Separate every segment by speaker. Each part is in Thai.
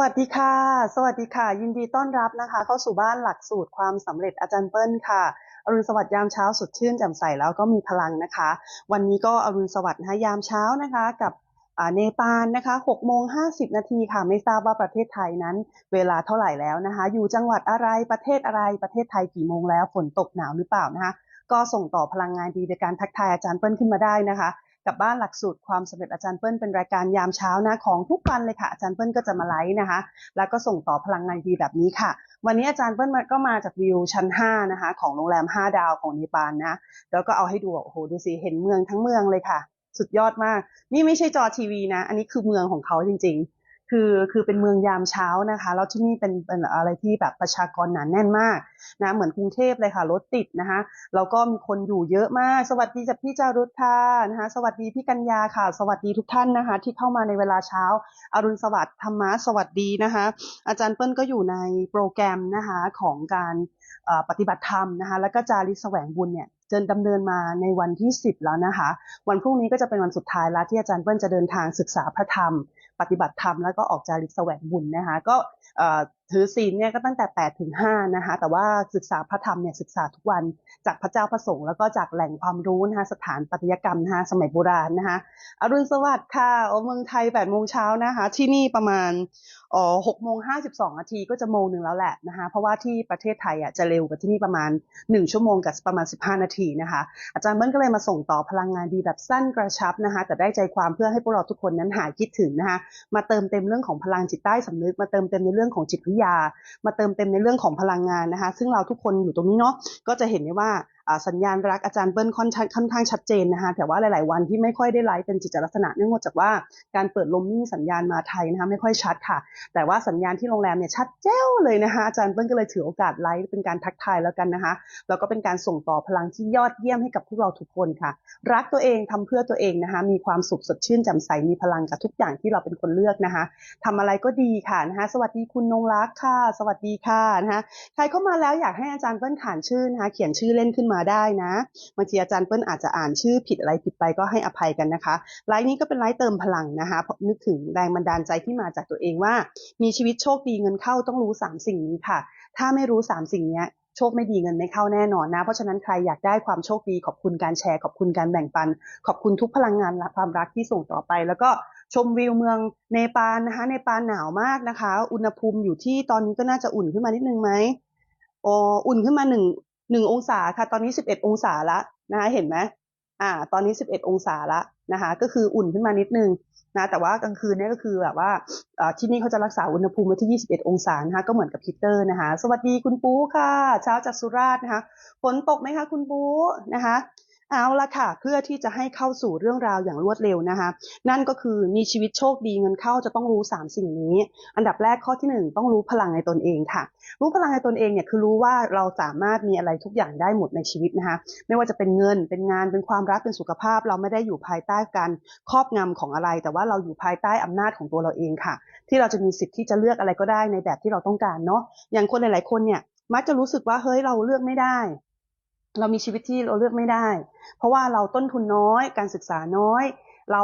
Speaker 1: วัสดีค่ะ สวัสดีค่ะ ยินดีต้อนรับนะคะ เข้าสู่บ้านหลักสูตรความสำเร็จอาจารย์เปิ้ลค่ะ อรุณสวัสดิ์ยามเช้าสดชื่นแจ่มใสแล้วก็มีพลังนะคะ วันนี้ก็อรุณสวัสดิ์นะคะยามเช้านะคะกับเนปาลนะคะ6โมง50 นาทีค่ะ ไม่ทราบว่าประเทศไทยนั้น เวลาเท่าไหร่แล้วนะคะ อยู่จังหวัดอะไร ประเทศอะไร ประเทศไทยกี่โมงแล้ว ฝนตกหนาวหรือเปล่านะคะ ก็ส่งต่อพลังงานดีในการทักทายอาจารย์เปิ้ลขึ้นมาได้นะคะ กับบ้านหลักสูตรความสำเร็จอาจารย์เปิ้ลเป็นรายการยามเช้านะของทุกวันเลยค่ะอาจารย์เปิ้ลก็จะมาไลฟ์นะคะ แล้วก็ส่งต่อพลังงานดีแบบนี้ค่ะ วันนี้อาจารย์เปิ้ลก็มาจากวิวชั้น 5 นะคะ ของโรงแรม 5 ดาวของเนปาลนะแล้วก็เอาให้ดูโอ้โหดูสิเห็นเมืองทั้งเมืองเลยค่ะ สุดยอดมาก นี่ไม่ใช่จอทีวีนะ อันนี้คือเมืองของเขาจริง ๆ คือคือเป็นเมืองยามเช้านะคะ แล้วที่นี่เป็นเป็นอะไรที่แบบประชากรหนาแน่นมากนะเหมือนกรุงเทพเลยค่ะรถติดนะคะแล้วก็มีคนอยู่เยอะมาก สวัสดีจากพี่จารุธานะคะสวัสดีพี่กัญญาค่ะ สวัสดีทุกท่านนะคะ ที่เข้ามาในเวลาเช้าอรุณสวัสดิ์ธรรมะสวัสดีนะคะ อาจารย์เปิ้ลก็อยู่ในโปรแกรมนะคะของการปฏิบัติธรรมนะคะแล้วก็จาริสแสวงบุญเนี่ยจนดำเนินมาในวันที่ 10 แล้วนะคะ วันพรุ่งนี้ก็จะเป็นวันสุดท้ายแล้วที่อาจารย์เปิ้ลจะเดินทางศึกษาพระธรรม ปฏิบัติธรรมแล้วก็ออกจาริกแสวงบุญนะคะก็ถือศีลเนี่ยก็ตั้งแต่8ถึง5นะคะ แต่ว่าศึกษาพระธรรมเนี่ยศึกษาทุกวันจากพระเจ้าพระสงฆ์แล้วก็จากแหล่งความรู้นะคะสถานปฏิยกรรมนะคะสมัยโบราณนะคะอรุณสวัสดิ์ค่ะโอเมืองไทย8โมงเช้านะคะที่นี่ประมาณอ๋อหกโมงห้าสิบสองนาทีก็จะโมงหนึ่งแล้วแหละนะคะเพราะว่าที่ประเทศไทยอะจะเร็วกว่าที่นี่ประมาณหนึ่งชั่วโมงกับประมาณสิบห้านาทีนะคะ อาจารย์เบิ้ลก็เลยมาส่งต่อพลังงานดีแบบสั้นกระชับนะคะแต่ได้ใจความเพื่อให้พวกเราทุกคนนั้นหายคิดถึงนะคะมาเติมเต็มเรื่องของพลังจิตใต้สำนึกมาเติมเต็มในเรื่องของจิตวิยา มาเติมเต็มในเรื่องของพลังงานนะคะ ซึ่งเราทุกคนอยู่ตรงนี้เนาะก็จะเห็นได้ว่า สัญญาณรักอาจารย์เบิ้ลค่อนค่อนข้างชัดเจนนะคะแต่ว่าหลาย ๆ วันที่ไม่ค่อยได้ไลฟ์เป็นจิตลักษณะเนื่องจากว่าการเปิดลมนี่สัญญาณมาไทยนะคะไม่ค่อยชัดค่ะ แต่ว่าสัญญาณที่โรงแรมเนี่ยชัดเจ้าเลยนะคะอาจารย์เบิ้ลก็เลยถือโอกาสไลฟ์เป็นการทักทายแล้วกันนะคะแล้วก็เป็นการส่งต่อพลังที่ยอดเยี่ยมให้กับพวกเราทุกคนค่ะ รักตัวเองทำเพื่อตัวเองนะคะมีความสุขสดชื่นแจ่มใสมีพลังกับทุกอย่างที่เราเป็นคนเลือกนะคะทำอะไรก็ดีค่ะนะคะสวัสดีคุณนงรักค่ะ สวัสดีค่ะนะคะใครเข้ามาแล้วอยากให้อาจารย์เบิ้ลขานชื่อนะคะเขียนชื่อเล่นขึ้นมาาได้นะบางทีอาจารย์เปิ้ลอาจจะอ่านชื่อผิดอะไรผิดไปก็ให้อภัยกันนะคะไลฟ์นี้ก็เป็นไลฟ์เติมพลังนะคะนึกถึงแรงบันดาลใจที่มาจากตัวเองว่า มีชีวิตโชคดีเงินเข้าต้องรู้ 3 สิ่งนี้ค่ะ ถ้าไม่รู้ 3 สิ่งนี้โชคไม่ดีเงินไม่เข้าแน่นอนนะ เพราะฉะนั้นใครอยากได้ความโชคดีขอบคุณการแชร์ขอบคุณการแบ่งปัน ขอบคุณทุกพลังงานและความรักที่ส่งต่อไป แล้วก็ชมวิวเมืองเนปาลนะคะเนปาลหนาวมากนะคะ อุณหภูมิอยู่ที่ตอนนี้ก็น่าจะอุ่นขึ้นมานิดนึงไหมอ๋ออุ่นขึ้นมาหนึ่ง หนึ่งองศาค่ะตอนนี้สิบเอ็ดองศาละนะคะเห็นไหมอ่า ตอนนี้สิบเอ็ดองศาละนะคะ ก็คืออุ่นขึ้นมานิดนึงนะแต่ว่ากลางคืนเนี่ยก็คือแบบว่าที่นี่เขาจะรักษาอุณหภูมิไว้ที่ 21 องศานะคะก็เหมือนกับพีเตอร์นะคะ สวัสดีคุณปูค่ะ เช้าจากสุราษฎร์นะคะฝนตกไหมคะคุณปูนะคะ เอาละค่ะ เพื่อที่จะให้เข้าสู่เรื่องราวอย่างรวดเร็วนะคะ นั่นก็คือมีชีวิตโชคดีเงินเข้าจะต้องรู้ 3 สิ่งนี้ อันดับแรกข้อที่ 1 ต้องรู้พลังในตนเองค่ะ รู้พลังในตนเองเนี่ยคือรู้ว่าเราสามารถมีอะไรทุกอย่างได้หมดในชีวิตนะคะ ไม่ว่าจะเป็นเงินเป็นงานเป็นความรักเป็นสุขภาพ เราไม่ได้อยู่ภายใต้การครอบงำของอะไร แต่ว่าเราอยู่ภายใต้อำนาจของตัวเราเองค่ะ ที่เราจะมีสิทธิ์ที่จะเลือกอะไรก็ได้ในแบบที่เราต้องการเนาะอย่างคนหลาย ๆ คนเนี่ยมักจะรู้สึกว่าเฮ้ยเราเลือกไม่ได้ เรามีชีวิตที่เราเลือกไม่ได้ เพราะว่าเราต้นทุนน้อย การศึกษาน้อย เรา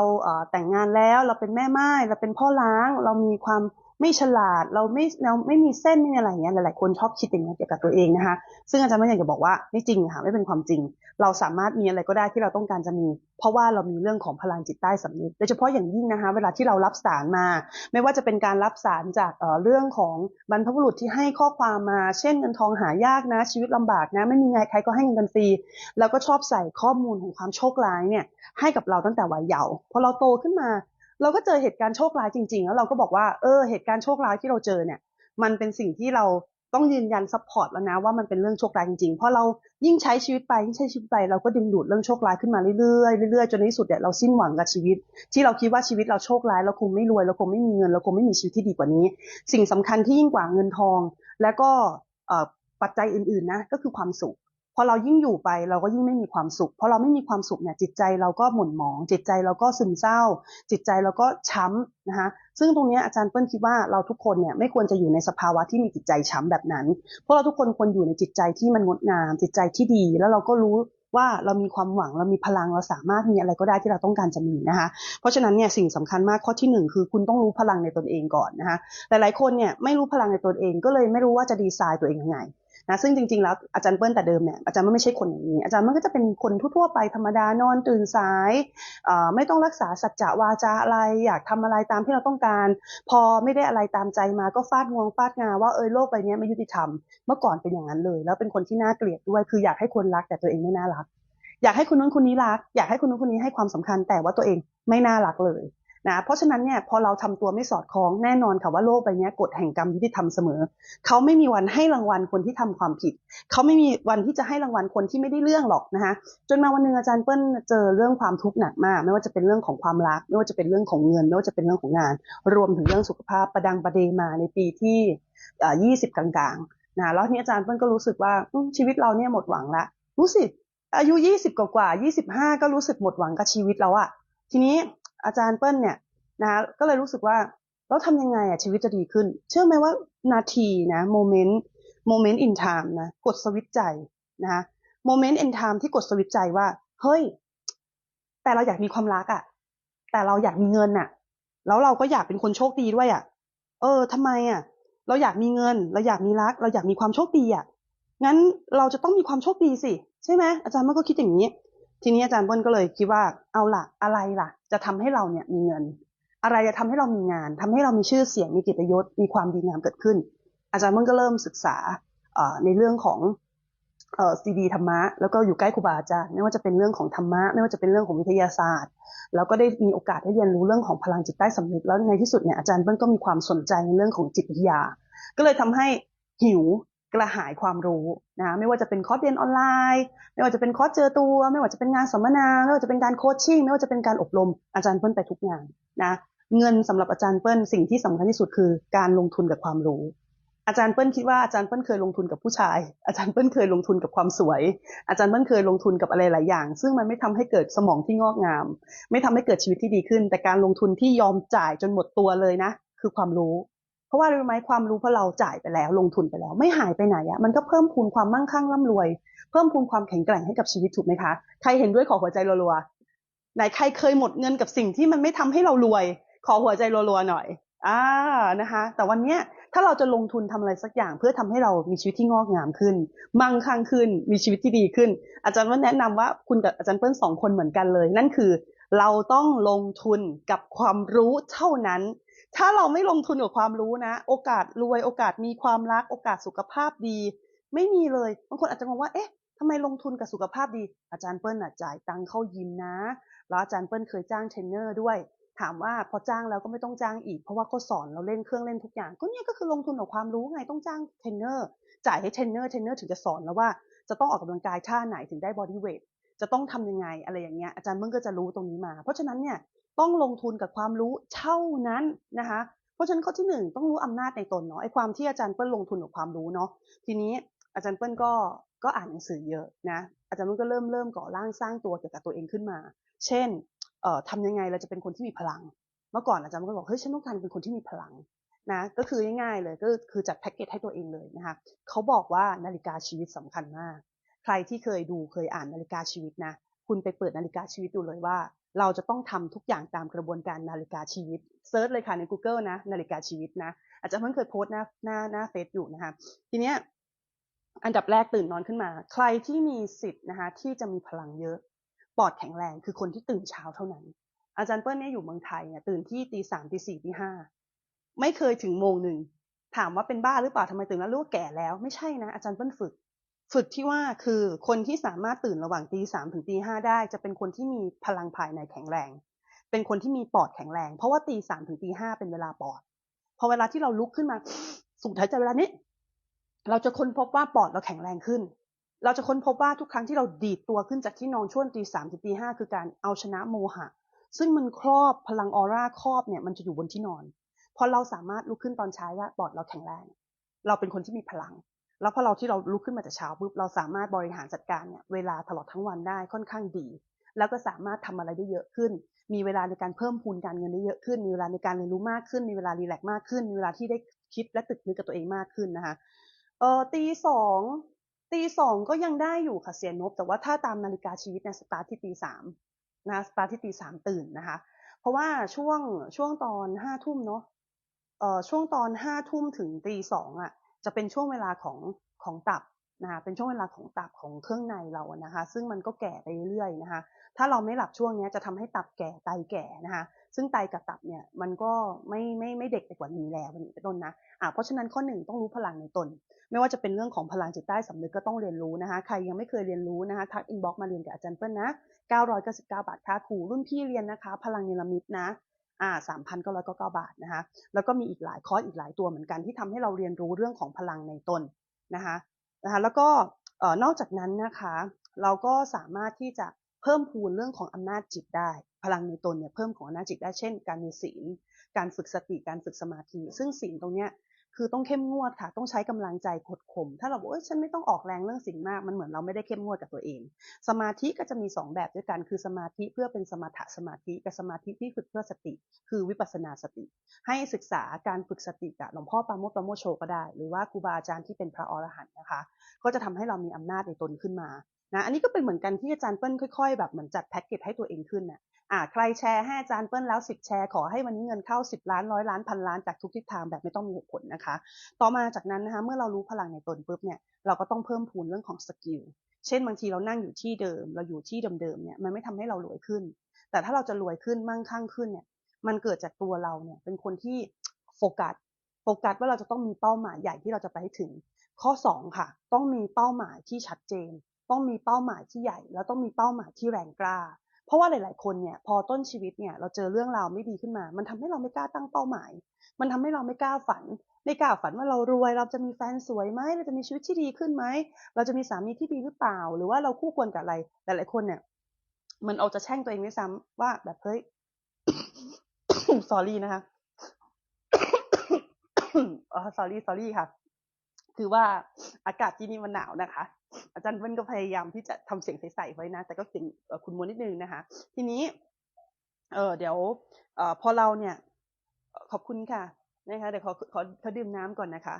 Speaker 1: แต่งงานแล้ว เราเป็นแม่ไม้เราเป็นพ่อล้าง เรามีความ ไม่ฉลาดเราไม่เราไม่มีเส้นไม่มีอะไรอย่างเงี้ยหลายๆคนชอบคิดอย่างเงี้ยเกี่ยวกับตัวเองนะคะ ซึ่งอาจารย์ไม่อยากจะบอกว่าไม่จริงค่ะไม่เป็นความจริง เราสามารถมีอะไรก็ได้ที่เราต้องการจะมี เพราะว่าเรามีเรื่องของพลังจิตใต้สำนึกโดยเฉพาะอย่างยิ่งนะคะ เวลาที่เรารับสารมา ไม่ว่าจะเป็นการรับสารจากเเรื่องของบรรพบุรุษที่ให้ข้อความมา เช่นเงินทองหายากนะ ชีวิตลำบากนะไม่มีไงใครก็ให้เงินกันฟรีแล้วก็ชอบใส่ข้อมูลของความโชคร้ายเนี่ยให้กับเราตั้งแต่วัยเยาว์พอเราโตขึ้นมา เราก็เจอเหตุการณ์โชคร้ายจริง ๆ แล้วเราก็บอกว่าเออเหตุการณ์โชคร้ายที่เราเจอเนี่ย มันเป็นสิ่งที่เราต้องยืนยันซัพพอร์ตแล้วนะว่ามันเป็นเรื่องโชคร้ายจริงๆ เพราะเรายิ่งใช้ชีวิตไปยิ่งใช้ชีวิตไปเราก็ดึงดูดเรื่องโชคร้ายขึ้นมาเรื่อยๆเรื่อยๆจนในที่สุดเนี่ยเราสิ้นหวังกับชีวิต ที่เราคิดว่าชีวิตเราโชคร้ายเราคงไม่รวยเราคงไม่มีเงินเราคงไม่มีชีวิตที่ดีกว่านี้ สิ่งสำคัญที่ยิ่งกว่าเงินทอง และก็ปัจจัยอื่นๆนะก็คือความสุข อเรายิ่งอยู่ไปเราก็ยิ่งไม่มีความสุข เพอเราไม่มีความสุขเนี่ยจิตใจเราก็หม่นหมอง จิตใจเราก็ซึมเศร้า จิตใจเราก็ช้ำนะคะซึ่งตรงนี้อาจารย์เปิ้ลคิดว่าเราทุกคนเนี่ยไม่ควรจะอยู่ในสภาวะที่มีจิตใจช้ำแบบนั้น เพราะเราทุกคนควรอยู่ในจิตใจที่มันงดงาม จิตใจที่ดี แล้วเราก็รู้ว่าเรามีความหวังเรามีพลังเราสามารถมีอะไรก็ได้ที่เราต้องการจะมีนะคะ เพราะฉะนั้นเนี่ยสิ่งสำคัญมากข้อที่หนึ่งคือคุณต้องรู้พลังในตนเองก่อนนะคะหลายๆคนเนี่ยไม่รู้พลังในตนเองก็เลยไม่รู้ว่าจะดีไซน์ตัวเองยังไง นะซึ่งจริงๆแล้วอาจารย์เปิ้ลแต่เดิมเนี่ยอาจารย์ไม่ใช่คนอย่างนี้ อาจารย์มันก็จะเป็นคนทั่วๆไปธรรมดานอนตื่นสายไม่ต้องรักษาสัจจะวาจาอะไรอยากทำอะไรตามที่เราต้องการ พอไม่ได้อะไรตามใจมาก็ฟาดงวงฟาดงาว่าเออโลกใบนี้ไม่ยุติธรรมเมื่อก่อนเป็นอย่างนั้นเลย แล้วเป็นคนที่น่าเกลียดด้วยคืออยากให้คนรักแต่ตัวเองไม่น่ารัก อยากให้คนนู้นคนนี้รัก อยากให้คนนู้นคนนี้ให้ความสำคัญแต่ว่าตัวเองไม่น่ารักเลย นะเพราะฉะนั้นเนี่ยพอเราทำตัวไม่สอดคล้องแน่นอนค่ะว่าโลกใบนี้กฎแห่งกรรมยุติธรรมเสมอ เขาไม่มีวันให้รางวัลคนที่ทำความผิด เขาไม่มีวันที่จะให้รางวัลคนที่ไม่ได้เรื่องหรอกนะคะจนมาวันหนึ่งอาจารย์เปิ้ลเจอเรื่องความทุกข์หนักมาก ไม่ว่าจะเป็นเรื่องของความรัก ไม่ว่าจะเป็นเรื่องของเงิน ไม่ว่าจะเป็นเรื่องของงาน รวมถึงเรื่องสุขภาพประดังประเดมาในปีที่ยี่สิบกลางๆนะแล้วนี้อาจารย์เปิ้ลก็รู้สึกว่าชีวิตเราเนี่ยหมดหวังละรู้สึกอายุยี่สิบกว่ายี่สิบห้าก็รู้สึกหมดหวังกับชีวิตแล้วอะทีนี้ อาจารย์เปิ้ลเนี่ยนะก็เลยรู้สึกว่าเราทำยังไงอะชีวิตจะดีขึ้น เชื่อไหมว่านาทีนะโมเมนต์โมเมนต์อินไทม์นะกดสวิตใจนะคะโมเมนต์อินไทม์ที่กดสวิตใจว่า เฮ้ย แต่เราอยากมีความรักอะแต่เราอยากมีเงินอะแล้วเราก็อยากเป็นคนโชคดีด้วยอะเออทำไมอะเราอยากมีเงิน เราอยากมีรัก เราอยากมีความโชคดีอะงั้นเราจะต้องมีความโชคดีสิใช่ไหมอาจารย์มันก็คิดอย่างนี้ ทีนี้อาจารย์เบิ้ลก็เลยคิดว่าเอาล่ะอะไรล่ะ จะทำให้เราเนี่ยมีเงิน อะไรจะทำให้เรามีงานทำให้เรามีชื่อเสียงมีกิตยศมีความดีงามเกิดขึ้น อาจารย์มันก็เริ่มศึกษาในเรื่องของซีดีธรรมะแล้วก็อยู่ใกล้ครูบาอาจารย์ไม่ว่าจะเป็นเรื่องของธรรมะไม่ว่าจะเป็นเรื่องของวิทยาศาสตร์ แล้วก็ได้มีโอกาสได้เรียนรู้เรื่องของพลังจิตใต้สำนึกแล้วในที่สุดเนี่ยอาจารย์เบิ้ลก็มีความสนใจในเรื่องของจิตวิทยา ก็เลยทำให้หิว กระหายความรู้นะไม่ว่าจะเป็นคอร์สเรียนออนไลน์ ไม่ว่าจะเป็นคอร์สเจอตัว ไม่ว่าจะเป็นงานสัมมนา ไม่ว่าจะเป็นการโคชชิ่งไม่ว่าจะเป็นการอบรมอาจารย์เปิ้ลไปทุกงานนะเงินสำหรับอาจารย์เปิ้ลสิ่งที่สำคัญที่สุดคือการลงทุนกับความรู้ อาจารย์เปิ้ลคิดว่าอาจารย์เปิ้ลเคยลงทุนกับผู้ชาย อาจารย์เปิ้ลเคยลงทุนกับความสวย อาจารย์เปิ้ลเคยลงทุนกับอะไรหลายอย่าง ซึ่งมันไม่ทำให้เกิดสมองที่งอกงาม ไม่ทำให้เกิดชีวิตที่ดีขึ้น แต่การลงทุนที่ยอมจ่ายจนหมดตัวเลยนะ คือความรู้ เพราะว่ารู้ไหมความรู้เพราะเราจ่ายไปแล้ว ลงทุนไปแล้ว ไม่หายไปไหนอะมันก็เพิ่มพูนความมั่งคั่งร่ำรวย เพิ่มพูนความแข็งแกร่งให้กับชีวิตถูกไหมคะใครเห็นด้วยขอหัวใจรัวๆไหนใครเคยหมดเงินกับสิ่งที่มันไม่ทำให้เรารวย ขอหัวใจรัวๆหน่อยอ่านะคะ แต่วันเนี้ยถ้าเราจะลงทุนทำอะไรสักอย่างเพื่อทำให้เรามีชีวิตที่งอกงามขึ้น มั่งคั่งขึ้น มีชีวิตที่ดีขึ้น อาจารย์ว่าแนะนำว่าคุณกับอาจารย์เปิ้ลสองคนเหมือนกันเลย นั่นคือ เราต้องลงทุนกับความรู้เท่านั้น ถ้าเราไม่ลงทุนกับความรู้นะ โอกาสรวย โอกาสมีความรัก โอกาสสุขภาพดี ไม่มีเลยบางคนอาจจะงงว่าเอ๊ะทำไมลงทุนกับสุขภาพดี อาจารย์เปิ้ลจ่ายตังค์เข้ายิมนะ แล้วอาจารย์เปิ้ลเคยจ้างเทรนเนอร์ด้วย ถามว่าพอจ้างแล้วก็ไม่ต้องจ้างอีก เพราะว่าเขาสอนเราเล่นเครื่องเล่นทุกอย่าง ก็เนี่ยก็คือลงทุนกับความรู้ไงต้องจ้างเทรนเนอร์ จ่ายให้เทรนเนอร์ เทรนเนอร์ถึงจะสอนแล้วว่า จะต้องออกกำลังกายท่าไหนถึงได้บอดี้เวท จะต้องทำยังไงอะไรอย่างเงี้ย อาจารย์เมื่อก็จะรู้ตรงนี้มา เพราะฉะนั้นเนี่ย ต้องลงทุนกับความรู้เท่านั้นนะคะเพราะฉะนั้นข้อที่หนึ่งต้องรู้อำนาจในตนเนาะไอ้ความที่อาจารย์เปิ้ลลงทุนกับความรู้เนาะทีนี้อาจารย์เปิ้ลก็ก็อ่านหนังสือเยอะนะอาจารย์เปิ้ลก็เริ่มเริ่มก่อร่างสร้างตัวเกี่ยวกับตัวเองขึ้นมา เช่นเอ่อทำยังไงเราจะเป็นคนที่มีพลัง เมื่อก่อนอาจารย์ก็บอกเฮ้ยฉันต้องการเป็นคนที่มีพลังนะก็คือง่ายๆเลยก็คือจัดแพ็กเกจให้ตัวเองเลยนะคะเขาบอกว่านาฬิกาชีวิตสำคัญมาก ใครที่เคยดูเคยอ่านนาฬิกาชีวิตนะคุณไปเปิดนาฬิกาชีวิตดูเลยว่า เราจะต้องทำทุกอย่างตามกระบวนการนาฬิกาชีวิตเซิร์ชเลยค่ะใน Google นะนาฬิกาชีวิตนะอาจารย์เพิ่งเคยโพสต์หน้าหน้าหน้าเฟซอยู่นะคะทีเนี้ยอันดับแรกตื่นนอนขึ้นมา ใครที่มีสิทธิ์นะคะที่จะมีพลังเยอะปอดแข็งแรงคือคนที่ตื่นเช้าเท่านั้น อาจารย์เปิ้ลเนี่ยอยู่เมืองไทยเนี่ยตื่นที่ตีสามตีสี่ตีห้าไม่เคยถึงโมงหนึ่งถามว่าเป็นบ้าหรือเปล่าทำไมตื่นแล้วรู้ว่าแก่แล้ว ไม่ใช่นะอาจารย์เปิ้ลฝึก ฝึกที่ว่าคือคนที่สามารถตื่นระหว่างตีสามถึงตีห้าได้ จะเป็นคนที่มีพลังภายในแข็งแรง เป็นคนที่มีปอดแข็งแรง เพราะว่าตีสามถึงตีห้าเป็นเวลาปอด พอเวลาที่เราลุกขึ้นมา สูดหายใจเวลานี้ เราจะค้นพบว่าปอดเราแข็งแรงขึ้น เราจะค้นพบว่าทุกครั้งที่เราดีดตัวขึ้นจากที่นอนช่วงตีสามถึงตีห้าคือการเอาชนะโมหะ ซึ่งมันครอบพลังออร่าครอบเนี่ยมันจะอยู่บนที่นอน พอเราสามารถลุกขึ้นตอนเช้าว่าปอดเราแข็งแรง เราเป็นคนที่มีพลัง แล้วพอเราที่เราลุกขึ้นมาแต่เช้าปุ๊บเราสามารถบริหารจัดการเนี่ยเวลาตลอดทั้งวันได้ค่อนข้างดี แล้วก็สามารถทำอะไรได้เยอะขึ้น มีเวลาในการเพิ่มพูนการเงินได้เยอะขึ้น มีเวลาในการเรียนรู้มากขึ้น มีเวลารีแลกมากขึ้น มีเวลาที่ได้คิดและตึกนึกกับตัวเองมากขึ้นนะคะเออตีสองตีสองก็ยังได้อยู่ค่ะเสียนบ แต่ว่าถ้าตามนาฬิกาชีวิตเนี่ยสตาร์ทที่ตีสามนะสตาร์ทที่ตีสามตื่นนะคะ เพราะว่าช่วงช่วงตอนห้าทุ่มเนาะเอ่อช่วงตอนห้าทุ่มถึงตีสองอะ จะเป็นช่วงเวลาของของตับนะคะเป็นช่วงเวลาของตับของเครื่องในเรานะคะ ซึ่งมันก็แก่ไปเรื่อยๆนะคะถ้าเราไม่หลับช่วงนี้จะทำให้ตับแก่ไตแก่นะคะซึ่งไตกับตับเนี่ยมันก็ไม่ไม่ไม่เด็กไปกว่านี้แล้วนี่เป็นต้นนะอ่าเพราะฉะนั้นข้อหนึ่งต้องรู้พลังในตน ไม่ว่าจะเป็นเรื่องของพลังจิตใต้สำนึกก็ต้องเรียนรู้นะคะ ใครยังไม่เคยเรียนรู้นะคะทักอินบ็อกมาเรียนกับอาจารย์เปิ้ลนะ999 บาทค่าครูรุ่นพี่เรียนนะคะ พลังเนรมิตนะ อ่า3,999บาทนะคะแล้วก็มีอีกหลายคอร์สอีกหลายตัวเหมือนกันที่ทำให้เราเรียนรู้เรื่องของพลังในตนนะคะนะคะแล้วก็นอกจากนั้นนะคะเราก็สามารถที่จะเพิ่มพูนเรื่องของอำนาจจิตได้ พลังในตนเนี่ยเพิ่มของอำนาจจิตได้เช่น การมีศีล การฝึกสติการฝึกสมาธิ ซึ่งศีลตรงเนี้ย คือต้องเข้มงวดค่ะ ต้องใช้กำลังใจกดข่มถ้าเราบอกเอ้ยฉันไม่ต้องออกแรงเรื่องศีลมากมันเหมือนเราไม่ได้เข้มงวดกับตัวเอง สมาธิก็จะมี 2 แบบด้วยกันคือสมาธิเพื่อเป็นสมถะสมาธิกับสมาธิที่ฝึกเพื่อสติ คือวิปัสสนาสติ ให้ศึกษาการฝึกสติกับหลวงพ่อปาโมทปาโมโชก็ได้ หรือว่าครูบาอาจารย์ที่เป็นพระอรหันต์นะคะ ก็จะทำให้เรามีอำนาจในตนขึ้นมานะอันนี้ก็เป็นเหมือนกันที่อาจารย์เปิ้ลค่อย ๆ แบบเหมือนจัดแพ็กเกจให้ตัวเองขึ้นน่ะ อ่าใครแชร์ให้อาจารย์เปิ้ลแล้ว10แชร์ขอให้วันนี้เงินเข้า10ล้านร้อยล้านพันล้านจากทุกทิศทางแบบไม่ต้องมีเหตุผลนะคะ ต่อมาจากนั้นนะคะเมื่อเรารู้พลังในตนปุ๊บเนี่ยเราก็ต้องเพิ่มพูนเรื่องของสกิลเช่นบางทีเรานั่งอยู่ที่เดิม เราอยู่ที่เดิมๆเนี่ยมันไม่ทำให้เรารวยขึ้น แต่ถ้าเราจะรวยขึ้นมั่งคั่งขึ้นเนี่ยมันเกิดจากตัวเราเนี่ยเป็นคนที่โฟกัสโฟกัสว่าเราจะต้องมีเป้าหมายใหญ่ที่เราจะไปให้ถึง ข้อ 2 ค่ะ ต้องมีเป้าหมายที่ชัดเจน ต้องมีเป้าหมายที่ใหญ่ แล้วต้องมีเป้าหมายที่แรงกล้า เพราะว่าหลาย ๆ คนเนี่ยพอต้นชีวิตเนี่ยเราเจอเรื่องราวไม่ดีขึ้นมา มันทำให้เราไม่กล้าตั้งเป้าหมาย มันทำให้เราไม่กล้าฝัน ไม่กล้าฝันว่าเรารวย เราจะมีแฟนสวยไหมเราจะมีชีวิตที่ดีขึ้นไหมเราจะมีสามีที่ดีหรือเปล่า หรือว่าเราคู่ควรกับอะไร หลาย ๆ คนเนี่ยมันเอาจะแช่งตัวเองด้วยซ้ำว่าแบบเฮ้ย sorry นะคะอ๋อ sorry sorry ค่ะ คือว่าอากาศที่นี่มันหนาวนะคะ อาจารย์เปิ้ลก็พยายามที่จะทำเสียงใสๆไว้นะ แต่ก็เสียงคุณมวลนิดนึงนะคะ ทีนี้ เออเดี๋ยวเออพอเราเนี่ย ขอบคุณค่ะนะคะเดี๋ยวขอขอขอดื่มน้ำก่อนนะคะ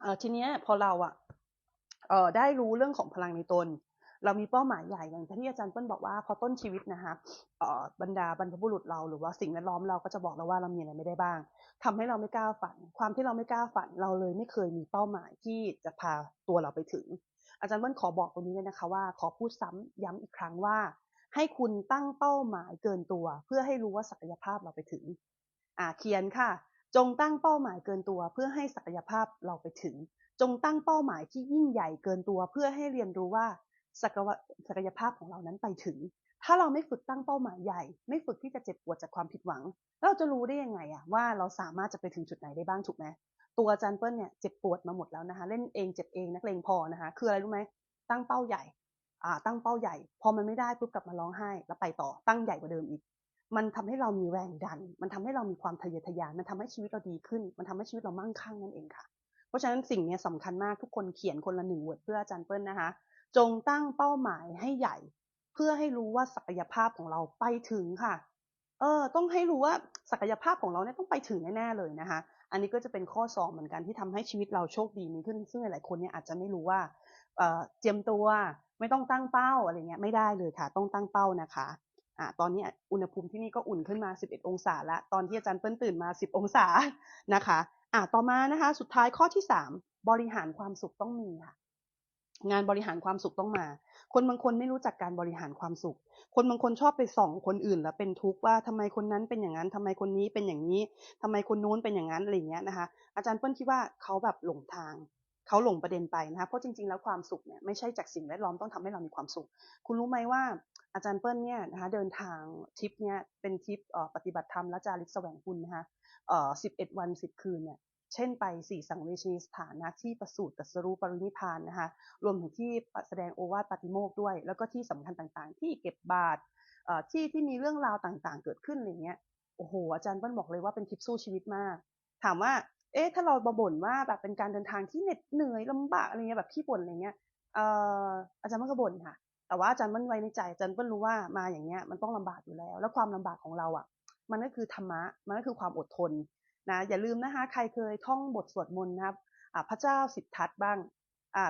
Speaker 1: เอ่อทีนี้พอเราอะเอ่อได้รู้เรื่องของพลังในตน เรามีเป้าหมายใหญ่อย่างที่อาจารย์เปิ้ลบอกว่าพอต้นชีวิตนะคะเอ่อบรรดาบรรพบุรุษเราหรือว่าสิ่งแวดล้อมเราก็จะบอกเราว่าเรามีอะไรไม่ได้บ้าง ทำให้เราไม่กล้าฝัน ความที่เราไม่กล้าฝัน เราเลยไม่เคยมีเป้าหมายที่จะพาตัวเราไปถึง อาจารย์เปิ้ลขอบอกตรงนี้เลยนะคะว่า ขอพูดซ้ำย้ำอีกครั้งว่า ให้คุณตั้งเป้าหมายเกินตัว เพื่อให้รู้ว่าศักยภาพเราไปถึง อ่าเขียนค่ะ จงตั้งเป้าหมายเกินตัว เพื่อให้ศักยภาพเราไปถึง จงตั้งเป้าหมายที่ยิ่งใหญ่เกินตัว เพื่อให้เรียนรู้ว่าศักยภาพของเรานั้นไปถึง ถ้าเราไม่ฝึกตั้งเป้าหมายใหญ่ ไม่ฝึกที่จะเจ็บปวดจากความผิดหวัง เราจะรู้ได้ยังไงอะว่าเราสามารถจะไปถึงจุดไหนได้บ้างถูกไหมตัวอาจารย์เปิ้ลเนี่ยเจ็บปวดมาหมดแล้วนะคะ เล่นเองเจ็บเองนักเลงพอนะคะ คืออะไรรู้ไหมตั้งเป้าใหญ่อ่าตั้งเป้าใหญ่ พอมันไม่ได้ปุ๊บกลับมาร้องไห้ แล้วไปต่อตั้งใหญ่กว่าเดิมอีก มันทำให้เรามีแรงดัน มันทำให้เรามีความทะเยอทะยาน มันทำให้ชีวิตเราดีขึ้น มันทำให้ชีวิตเรามั่งคั่งนั่นเองค่ะ เพราะฉะนั้นสิ่งนี้สำคัญมากทุกคนเขียนคนละหนึ่งวอร์ดเพื่ออาจารย์เปิ้ลนะคะ จงตั้งเป้าหมายให้ใหญ่ เพื่อให้รู้ว่าศักยภาพของเราไปถึงค่ะ เออ ต้องให้รู้ว่าศักยภาพของเราเนี่ยต้องไปถึงแน่ๆเลยนะคะ อันนี้ก็จะเป็นข้อสองเหมือนกันที่ทำให้ชีวิตเราโชคดีมีขึ้น ซึ่งหลายๆคนเนี่ยอาจจะไม่รู้ว่า เออเจียมตัวไม่ต้องตั้งเป้าอะไรเงี้ยไม่ได้เลยค่ะ ต้องตั้งเป้านะคะอ่าตอนนี้อุณหภูมิที่นี่ก็อุ่นขึ้นมา 11 องศาละตอนที่อาจารย์เปิ้ลตื่นมา 10 องศานะคะอ่าต่อมานะคะ สุดท้ายข้อที่ 3 บริหารความสุขต้องมีค่ะ งานบริหารความสุขต้องมา คนบางคนไม่รู้จักการบริหารความสุข คนบางคนชอบไปส่องคนอื่น แล้วเป็นทุกข์ว่าทำไมคนนั้นเป็นอย่างนั้นทำไมคนนี้เป็นอย่างนี้ทำไมคนนู้นเป็นอย่างนั้นอะไรเงี้ยนะคะ อาจารย์เปิ้ลคิดว่าเขาแบบหลงทางเขาหลงประเด็นไปนะคะเพราะจริงๆแล้วความสุขเนี่ยไม่ใช่จากสิ่งแวดล้อมต้องทำให้เรามีความสุข คุณรู้ไหมว่าอาจารย์เปิ้ลเนี่ยนะคะเดินทางทริปเนี่ยเป็นทริปปฏิบัติธรรมและจาริกแสวงบุญนะคะเอ่อ11วัน10คืนเนี่ย เช่นไปสี่สังเวชนีสถานนะที่ประสูติตรัสรู้ปรินิพานนะคะรวมถึงที่แสดงโอวาทปาติโมกข์ด้วย แล้วก็ที่สำคัญต่างๆ ที่เก็บบาตรที่ที่มีเรื่องราวต่างๆ เกิดขึ้นอะไรเงี้ยโอ้โหอาจารย์เปิ้ลบอกเลยว่าเป็นทริปสู้ชีวิตมาก ถามว่า เอ๊ะถ้าเราบบ่นว่าแบบเป็นการเดินทางที่เหน็ดเหนื่อยลำบากอะไรเงี้ยแบบขี้บ่นอะไรเงี้ยอาจารย์เปิ้ลก็บ่นค่ะ แต่ว่าอาจารย์เปิ้ลไว้ในใจอาจารย์เปิ้ลรู้ว่ามาอย่างเงี้ยมันต้องลำบากอยู่แล้ว แล้วความลำบากของเราอะ มันก็คือธรรมะมันก็คือความอดทน นะอย่าลืมนะคะใครเคยท่องบทสวดมนต์นะครับพระเจ้าสิทธัตถ์บ้าง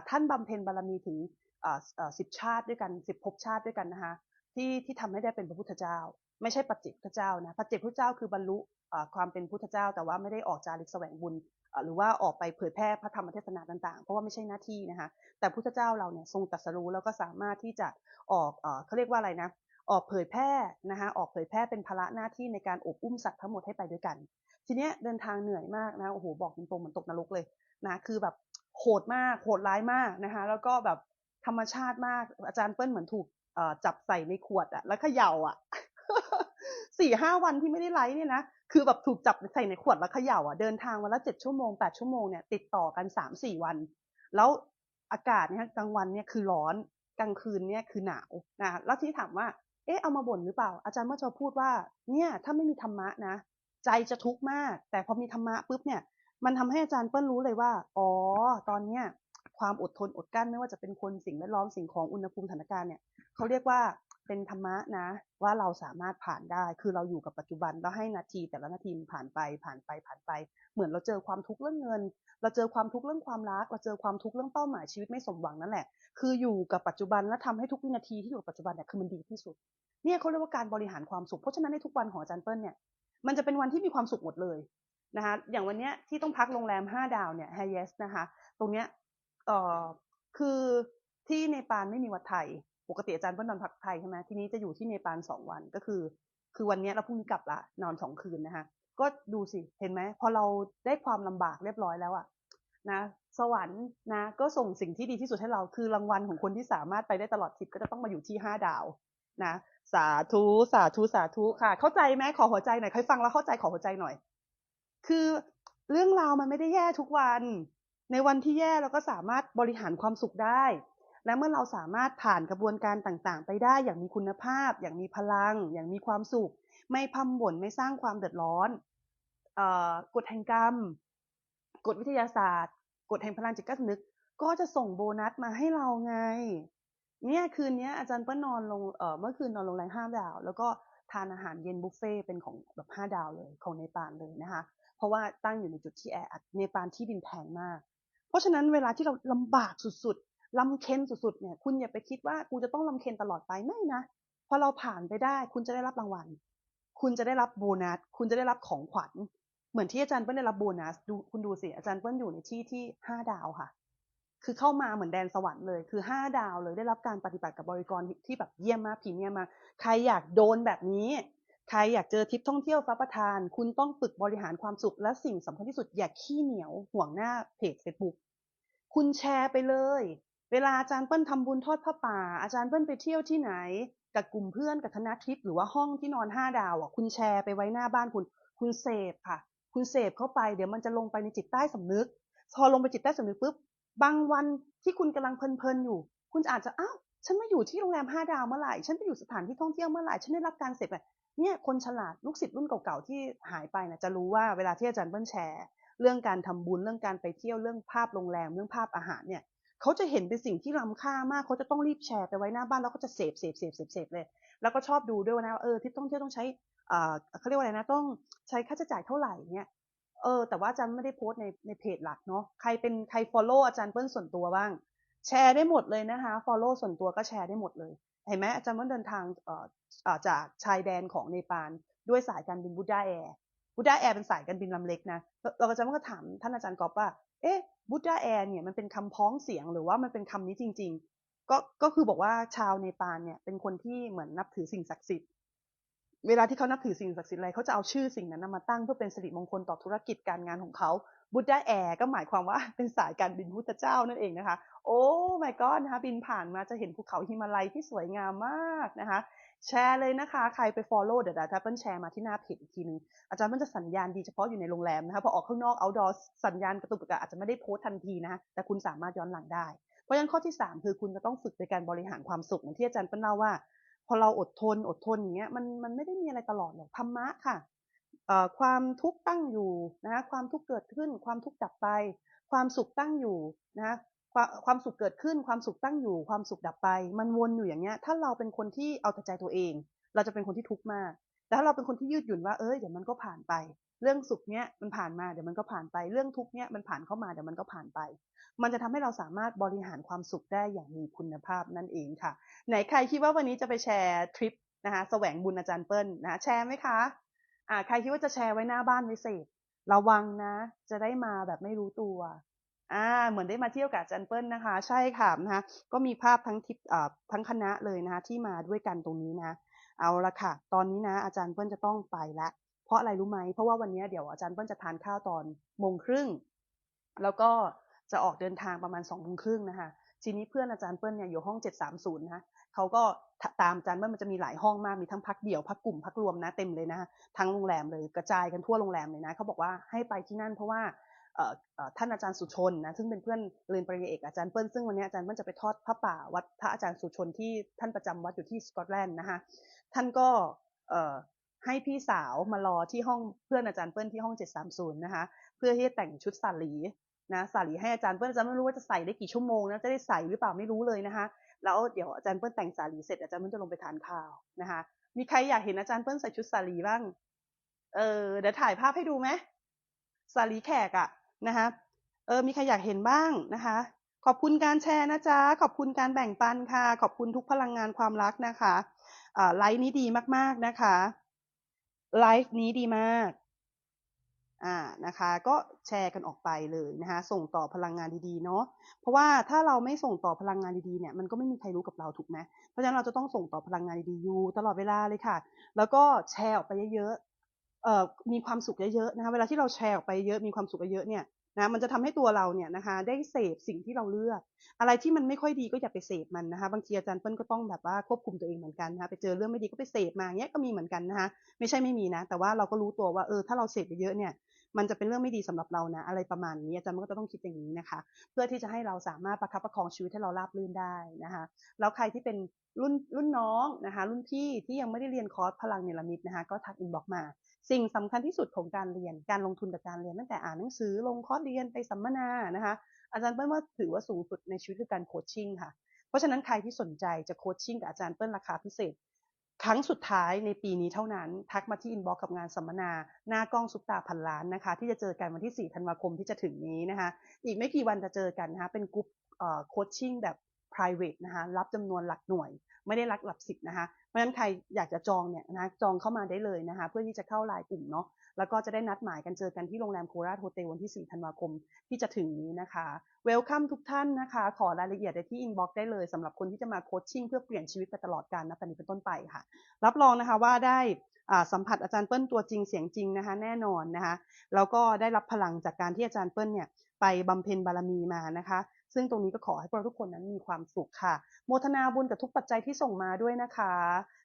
Speaker 1: ท่านบำเพ็ญบารมีถึงอ่าอ่าสิบชาติด้วยกันสิบภพชาติด้วยกันนะคะที่ที่ทำให้ได้เป็นพระพุทธเจ้า ไม่ใช่ปัจเจกพุทธเจ้านะปัจเจกพุทธเจ้าคือบรรลุความเป็นพุทธเจ้า แต่ว่าไม่ได้ออกจาริกแสวงบุญหรือว่าออกไปเผยแพร่พระธรรมเทศนาต่างๆ เพราะว่าไม่ใช่หน้าที่นะคะแต่พุทธเจ้าเราเนี่ยทรงตรัสรู้แล้วก็สามารถที่จะออกเอ่อเขาเรียกว่าอะไรนะออกเผยแพร่นะคะออกเผยแพร่เป็นภาระหน้าที่ในการอบอุ้มสัตว์ทั้งหมดให้ไปด้วยกัน ทีเนี้ยเดินทางเหนื่อยมากนะโอ้โหบอกตรงๆเหมือนตกนรกเลยนะคือแบบโหดมากโหดร้ายมากนะคะ แล้วก็แบบธรรมชาติมาก อาจารย์เปิ้ลเหมือนถูกจับใส่ในขวดอะแล้วเขย่าอะสี่ห้าวันที่ไม่ได้ไลฟ์เนี่ยนะคือแบบถูกจับใส่ในขวดแล้วเขย่าอะเดินทางวันละเจ็ดชั่วโมงแปดชั่วโมงเนี่ยติดต่อกันสามสี่วัน แล้วอากาศเนี่ยกลางวันเนี่ยคือร้อนกลางคืนเนี่ยคือหนาวนะแล้วที่ถามว่าเอ๊ะเอามาบ่นหรือเปล่า อาจารย์เมื่อจะพูดว่าเนี่ยถ้าไม่มีธรรมะนะ ใจจะทุกข์มาก แต่พอมีธรรมะปุ๊บเนี่ย มันทำให้อาจารย์เปิ้ลรู้เลยว่า อ๋อ ตอนเนี้ยความอดทนอดกลั้นไม่ว่าจะเป็นคนสิ่งแวดล้อมสิ่งของอุณหภูมิสถานการณ์เนี่ยเขาเรียกว่าเป็นธรรมะนะ ว่าเราสามารถผ่านได้ คือเราอยู่กับปัจจุบันแล้วให้นาทีแต่ละนาทีผ่านไปผ่านไปผ่านไป เหมือนเราเจอความทุกข์เรื่องเงิน เราเจอความทุกข์เรื่องความรัก เราเจอความทุกข์เรื่องเป้าหมายชีวิตไม่สมหวังนั่นแหละ คืออยู่กับปัจจุบันและทำให้ทุกวินาทีที่อยู่ปัจจุบันเนี่ยคือมันดีที่สุด เนี่ยเขาเรียกว่าการบริหารความสุข เพราะฉะนั้นในทุกวันของอาจารย์เปิ้ลเนี่ย มันจะเป็นวันที่มีความสุขหมดเลยนะคะอย่างวันเนี้ยที่ต้องพักโรงแรม5ดาวเนี่ยไฮเยสนะคะ ตรงเนี้ยเอ่อคือที่เนปาลไม่มีวัดไทย ปกติอาจารย์เปิ้ลนอนพักไทยใช่ไหมทีนี้จะอยู่ที่เนปาลสองวันก็คือ คือวันเนี้ยเราพรุ่งนี้กลับละนอนสองคืนนะคะ ก็ดูสิเห็นไหมพอเราได้ความลำบากเรียบร้อยแล้วอะนะสวรรค์นะก็ส่งสิ่งที่ดีที่สุดให้เราคือรางวัลของคนที่สามารถไปได้ตลอดทริปก็จะต้องมาอยู่ที่ห้าดาวนะ สาธุสาธุสาธุค่ะ เข้าใจไหมขอหัวใจหน่อยใครฟังแล้วเข้าใจขอหัวใจหน่อย คือเรื่องราวมันไม่ได้แย่ทุกวัน ในวันที่แย่เราก็สามารถบริหารความสุขได้ และเมื่อเราสามารถผ่านกระบวนการต่างๆ ไปได้อย่างมีคุณภาพ อย่างมีพลัง อย่างมีความสุข ไม่พัมบ่นไม่สร้างความเดือดร้อนออกฎแห่งกรรม กฎวิทยาศาสตร์ กฎแห่งพลังจิตใต้สำนึก ก็จะส่งโบนัสมาให้เราไง เนี่ยคืนนี้อาจารย์เปิ้ลนอนลงเอ่อเมื่อคืนนอนโรงแรมห้าดาว แล้วก็ทานอาหารเย็นบุฟเฟ่เป็นของแบบห้าดาวเลยของเนปาลเลยนะคะ เพราะว่าตั้งอยู่ในจุดที่แออัดเนปาลที่ดินแพงมาก เพราะฉะนั้นเวลาที่เราลำบากสุดๆลำเค็นสุดๆเนี่ยคุณอย่าไปคิดว่ากูจะต้องลำเค็นตลอดไปไม่นะพอเราผ่านไปได้คุณจะได้รับรางวัล คุณจะได้รับโบนัส คุณจะได้รับของขวัญ เหมือนที่อาจารย์เปิ้ลได้รับโบนัสดูคุณดูสิอาจารย์เปิ้ลอยู่ในที่ที่ห้าดาวค่ะ คือเข้ามาเหมือนแดนสวรรค์เลย คือห้าดาวเลยได้รับการปฏิบัติกับบริกรที่แบบเยี่ยมมากพรีเมียมมา ใครอยากโดนแบบนี้ ใครอยากเจอทริปท่องเที่ยวฟ้าประทาน คุณต้องฝึกบริหารความสุขและสิ่งสำคัญที่สุดอย่าขี้เหนียวห่วงหน้าเพจ Facebook คุณแชร์ไปเลย เวลาอาจารย์เปิ้ลทำบุญทอดผ้าป่า อาจารย์เปิ้ลไปเที่ยวที่ไหน กับกลุ่มเพื่อนกับคณะทริปหรือว่าห้องที่นอนห้าดาวอะคุณแชร์ไปไว้หน้าบ้านคุณ คุณเสพค่ะ คุณเสพเข้าไปเดี๋ยวมันจะลงไปในจิตใต้สำนึก พอลงไปจิตใต้สำนึกปุ๊บ บางวันที่คุณกำลังเพลินๆอยู่ คุณอาจจะอ้าวฉันมาอยู่ที่โรงแรมห้าดาวเมื่อไหร่ ฉันไปอยู่สถานที่ท่องเที่ยวเมื่อไหร่ ฉันได้รับการเสพแบบเนี่ยคนฉลาดลูกศิษย์รุ่นเก่าๆที่หายไปนะจะรู้ว่าเวลาที่อาจารย์เปิ้ลแชร์ เรื่องการทำบุญเรื่องการไปเที่ยวเรื่องภาพโรงแรมเรื่องภาพอาหารเนี่ยเขาจะเห็นเป็นสิ่งที่ล้ำค่ามาก เขาจะต้องรีบแชร์ไปไว้หน้าบ้านแล้วก็จะเสพเสพเสพเสพเสพเลย แล้วก็ชอบดูด้วยว่านะเออที่ท่องเที่ยวต้องใช้อ่าเขาเรียกว่าอะไรนะต้องใช้ค่าใช้จ่ายเท่าไหร่เนี่ย เออ แต่ว่าอาจารย์ไม่ได้โพสในในเพจหลักเนาะใครเป็นใคร follow อาจารย์เปิ้ลส่วนตัวบ้าง แชร์ได้หมดเลยนะคะ follow ส่วนตัวก็แชร์ได้หมดเลย เห็นไหมอาจารย์เปิ้ลเดินทางเอ่อจากชายแดนของเนปาลด้วยสายการบินบูดาแอร์บูดาแอร์เป็นสายการบินลำเล็กนะเราเราก็จะมาถามท่านอาจารย์กอฟว่า เอ๊ะบูดาแอร์เนี่ยมันเป็นคำพ้องเสียงหรือว่ามันเป็นคำนี้จริง ๆ ก็ก็คือบอกว่าชาวเนปาลเนี่ยเป็นคนที่เหมือนนับถือสิ่งศักดิ์สิทธิ์ เวลาที่เขานับถือสิ่งศักดิ์สิทธิ์อะไรเขาจะเอาชื่อสิ่งนั้นนะมาตั้งเพื่อเป็นสิริมงคลต่อธุรกิจการงานของเขาบูดาแอร์ก็หมายความว่าเป็นสายการบินพุทธเจ้านั่นเองนะคะ โอ้ my god นะคะบินผ่านมาจะเห็นภูเขาหิมาลัยที่สวยงามมากนะคะแชร์เลยนะคะ ใครไป follow เดี๋ยวอาจารย์เปิ้ลแชร์มาที่หน้าเพจอีกทีนึง อาจารย์เปิ้ลจะสัญญาณดีเฉพาะอยู่ในโรงแรมนะคะพอออกข้างนอก outdoor สัญญาณกระตุกกระตุกอาจจะไม่ได้โพสทันทีนะคะแต่คุณสามารถย้อนหลังได้ เพราะฉะนั้นข้อที่ 3 คือคุณจะต้องฝึกในการบริหารความสุขเหมือนที่อาจารย์เปิ้ลเล่าว่า พอเราอดทนอดทนอย่างเงี้ยมันมันไม่ได้มีอะไรตลอดหรอกธรรมะค่ะความทุกข์ตั้งอยู่นะคะความทุกข์เกิดขึ้น ความทุกข์ดับไป ความสุขตั้งอยู่นะคะความความสุขเกิดขึ้น ความสุขตั้งอยู่ ความสุขดับไป มันวนอยู่อย่างเงี้ย ถ้าเราเป็นคนที่เอาแต่ใจตัวเอง เราจะเป็นคนที่ทุกข์มากแต่ถ้าเราเป็นคนที่ยืดหยุ่นว่าเอ้ยเดี๋ยวมันก็ผ่านไป เรื่องสุขเนี้ยมันผ่านมาเดี๋ยวมันก็ผ่านไป เรื่องทุกข์เนี้ยมันผ่านเข้ามาเดี๋ยวมันก็ผ่านไป มันจะทำให้เราสามารถบริหารความสุขได้อย่างมีคุณภาพนั่นเองค่ะ ไหนใครคิดว่าวันนี้จะไปแชร์ทริปนะคะแสวงบุญอาจารย์เปิ้ลนะแชร์ไหมคะอ่าใครคิดว่าจะแชร์ไว้หน้าบ้านไว้เสพระวังนะ จะได้มาแบบไม่รู้ตัวอ่าเหมือนได้มาเที่ยวกับอาจารย์เปิ้ลนะคะ ใช่ค่ะนะคะก็มีภาพทั้งทิปอ่าทั้งคณะเลยนะคะที่มาด้วยกันตรงนี้นะเอาละค่ะ ตอนนี้นะอาจารย์เปิ้ลจะต้องไปละ เพราะอะไรรู้ไหม เพราะว่าวันนี้เดี๋ยวอาจารย์เปิ้ลจะทานข้าวตอนโมงครึ่ง แล้วก็ จะออกเดินทางประมาณสองโมงครึ่งนะคะทีนี้เพื่อนอาจารย์เปิ้ลเนี่ยอยู่ห้อง730นย์นะเขาก็ตามอาจารย์เปิ้ลมันจะมีหลายห้องมากมีทั้งพักเดี่ยวพักกลุ่มพักรวมนะเต็มเลยนะทั้งโรงแรมเลยกระจายกันทั่วโรงแรมเลยนะเขาบอกว่าให้ไปที่นั่นเพราะว่าท่านอาจารย์สุชนนะซึ่งเป็นเพื่อนเรียนปริญญาเอกอาจารย์เปิ้ลซึ่งวันนี้อาจารย์เปิ้ลจะไปทอดพระป่าวัดพระอาจารย์สุชนที่ท่านประจำวัดอยู่ที่สกอตแลนด์นะคะท่านก็ให้พี่สาวมารอที่ห้องเพื่อนอาจารย์เปิ้ลที่ห้อง 730 นะคะ เพื่อที่จะแต่งชุดสาลี นะสาลีให้อาจารย์เปิ้ลอาจารย์ไม่รู้ว่าจะใส่ได้กี่ชั่วโมงนะจะได้ใส่หรือเปล่าไม่รู้เลยนะคะแล้วเดี๋ยวอาจารย์เปิ้ลแต่งสาลีเสร็จอาจารย์เปิ้ลจะลงไปทานข้าวนะคะมีใครอยากเห็นอาจารย์เปิ้ลใส่ชุดสาลีบ้างเออเดี๋ยวถ่ายภาพให้ดูไหมสาลีแขกอะนะคะเออมีใครอยากเห็นบ้างนะคะ ขอบคุณการแชร์นะจ๊ะขอบคุณการแบ่งปันค่ะ ขอบคุณทุกพลังงานความรักนะคะไลฟ์นี้ดีมากๆนะคะไลฟ์นี้ดีมาก อ่านะคะก็แชร์กันออกไปเลยนะคะส่งต่อพลังงานดีๆเนาะเพราะว่าถ้าเราไม่ส่งต่อพลังงานดีๆเนี่ยมันก็ไม่มีใครรู้กับเราถูกไหมเพราะฉะนั้นเราจะต้องส่งต่อพลังงานดีๆอยู่ตลอดเวลาเลยค่ะ แล้วก็แชร์ออกไปเยอะๆเอ่อมีความสุขเยอะๆนะคะเวลาที่เราแชร์ออกไปเยอะมีความสุขเยอะเนี่ย นะมันจะทำให้ตัวเราเนี่ยนะคะ ได้เสพสิ่งที่เราเลือก อะไรที่มันไม่ค่อยดีก็อย่าไปเสพมันนะคะ บางทีอาจารย์เปิ้ลก็ต้องแบบว่าควบคุมตัวเองเหมือนกันนะคะไปเจอเรื่องไม่ดีก็ไปเสพมาเนี้ยก็มีเหมือนกันนะคะไม่ใช่ไม่มีนะ แต่ว่าเราก็รู้ตัวว่าเออถ้าเราเสพไปเยอะเนี่ยมันจะเป็นเรื่องไม่ดีสำหรับเรานะ อะไรประมาณนี้อาจารย์ก็จะต้องคิดอย่างนี้นะคะ เพื่อที่จะให้เราสามารถประคับประคองชีวิตให้เราราบรื่นได้นะคะ แล้วใครที่เป็นรุ่นรุ่นน้องนะคะ รุ่นพี่ที่ยังไม่ได้เรียนคอร์สพลังเนรมิตนะคะ ก็ทักอินบอกมา สิ่งสำคัญที่สุดของการเรียน การลงทุนกับการเรียนตั้งแต่อ่านหนังสือลงคอร์สเรียนไปสัมมนานะคะ อาจารย์เปิ้ลว่าถือว่าสูงสุดในชีวิตคือการโคชชิ่งค่ะ เพราะฉะนั้นใครที่สนใจจะโคชชิ่งกับอาจารย์เปิ้ลราคาพิเศษ ครั้งสุดท้ายในปีนี้เท่านั้น ทักมาที่อินบ็อกกับงานสัมมนา หน้ากล้องซุปตาพันล้านนะคะ ที่จะเจอกันวันที่ 4 ธันวาคมที่จะถึงนี้นะคะ อีกไม่กี่วันจะเจอกันนะคะเป็นกลุ่มโคชชิ่งแบบ private นะคะรับจำนวนหลักหน่วย ไม่ได้รักหลักสิบนะคะเพราะฉะนั้นใครอยากจะจองเนี่ยนะจองเข้ามาได้เลยนะคะเพื่อที่จะเข้าไลน์กลุ่มเนาะแล้วก็จะได้นัดหมายกันเจอกันที่โรงแรมโคราชโฮเทลวันที่ 4 ธันวาคมที่จะถึงนี้นะคะเวลคัมทุกท่านนะคะ ขอรายละเอียดได้ที่อินบ็อกซ์ได้เลยสำหรับคนที่จะมาโคชชิ่งเพื่อเปลี่ยนชีวิตไปตลอดกาลนับแต่นี้เป็นต้นไปค่ะ รับรองนะคะว่าได้สัมผัสอาจารย์เปิ้ลตัวจริงเสียงจริงนะคะแน่นอนนะคะแล้วก็ได้รับพลังจากการที่อาจารย์เปิ้ลเนี่ยไปบำเพ็ญบารมีมานะคะ ซึ่งตรงนี้ก็ขอให้พวกเราทุกคนนั้นมีความสุขค่ะ โมทนาบุญกับทุกปัจจัยที่ส่งมาด้วยนะคะ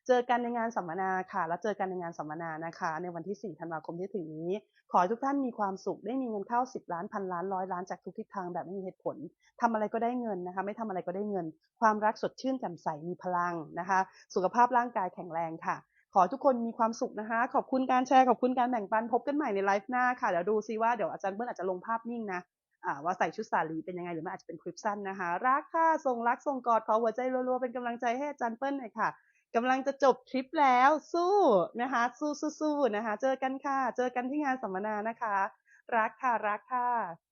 Speaker 1: เจอกันในงานสัมมนาค่ะ แล้วเจอกันในงานสัมมนานะคะ ในวันที่ 4 ธันวาคมที่ถึงนี้ ขอให้ทุกท่านมีความสุข ได้มีเงินเข้า 10 ล้านพันล้านร้อยล้านจากทุกทิศทางแบบไม่มีเหตุผลทำอะไรก็ได้เงินนะคะ ไม่ทำอะไรก็ได้เงิน ความรักสดชื่นแจ่มใส มีพลังนะคะ สุขภาพร่างกายแข็งแรงค่ะขอทุกคนมีความสุขนะคะ ขอบคุณการแชร์ ขอบคุณการแบ่งปัน พบกันใหม่ในไลฟ์หน้าค่ะ เดี๋ยวดูซิว่าเดี๋ยวอาจารย์เบิ้ลอาจจะลงภาพนิ่งนะ ว่าใส่ชุดสาลีเป็นยังไงหรือมันอาจจะเป็นคลิปสั้นนะคะ รักค่ะส่งรักส่งกอดขอหัวใจรัวๆเป็นกำลังใจให้อาจารย์เปิ้ลหน่อยค่ะกำลังจะจบทริปแล้วสู้นะคะ สู้สู้นะคะ เจอกันค่ะ เจอกันที่งานสัมมนานะคะ รักค่ะรักค่ะ